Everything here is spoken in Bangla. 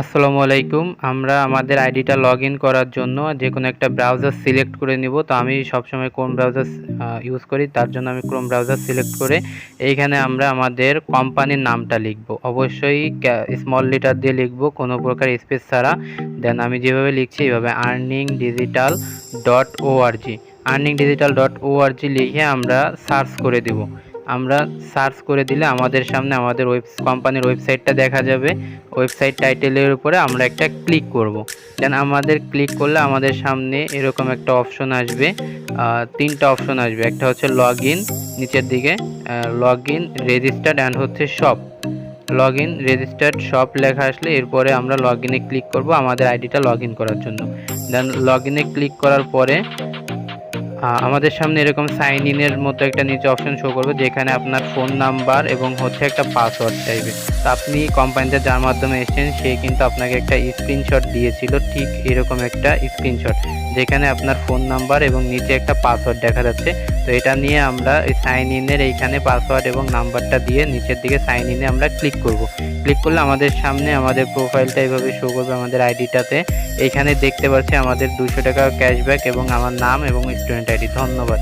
আসসালামু আলাইকুম। আমরা আমাদের আইডিটা লগ ইন করার জন্য যে কোনো একটা ব্রাউজার সিলেক্ট করে নিব। তো আমি সবসময় কোন ব্রাউজার ইউজ করি তার জন্য আমি ক্রোম ব্রাউজার সিলেক্ট করে এইখানে আমরা আমাদের কোম্পানির নামটা লিখব। অবশ্যই স্মল লেটার দিয়ে লিখব, কোনো প্রকার স্পেস ছাড়া। দেন আমি যেভাবে লিখছি এইভাবে earning digital dot org earning digital dot org লিখে আমরা সার্চ করে দিব। আমরা সার্চ করে দিলে আমাদের সামনে আমাদের ওয়েব কোম্পানির ওয়েবসাইটটা দেখা যাবে। ওয়েবসাইট টাইটেলের উপরে আমরা একটা ক্লিক করব। দেন আমাদের ক্লিক করলে আমাদের সামনে এরকম একটা অপশন আসবে। তিনটা অপশন আসবে। একটা হচ্ছে লগ নিচের দিকে লগ ইন রেজিস্টার্ড, অ্যান্ড হচ্ছে shop. Log in registered, shop লেখা আসলে এরপরে আমরা লগ ইনে ক্লিক করব আমাদের আইডিটা লগ ইন করার জন্য। দেন লগ ইনে ক্লিক করার পরে আমাদের সামনে এরকম সাইন ইনের মতো একটা নিচে অপশন শো করবে, যেখানে আপনার ফোন নাম্বার এবং হচ্ছে একটা পাসওয়ার্ড চাইবে। তো আপনি কোম্পানিতে যার মাধ্যমে এসেছেন, সে কিন্তু আপনাকে একটা স্ক্রিনশট দিয়েছিল, ঠিক এরকম একটা স্ক্রিনশট যেখানে আপনার ফোন নাম্বার এবং নিচে একটা পাসওয়ার্ড দেখা যাচ্ছে। তো এটা নিয়ে আমরা এই সাইন ইনের এইখানে পাসওয়ার্ড এবং নাম্বারটা দিয়ে নিচের দিকে সাইন ইনে আমরা ক্লিক করব। ক্লিক করলে আমাদের সামনে আমাদের প্রোফাইলটা এইভাবে শো করবে আমাদের আইডিটাতে এইখানে দেখতে পাচ্ছি আমাদের দুশো টাকা ক্যাশব্যাক এবং আমার নাম এবং স্টুডেন্ট আইডি ধন্যবাদ।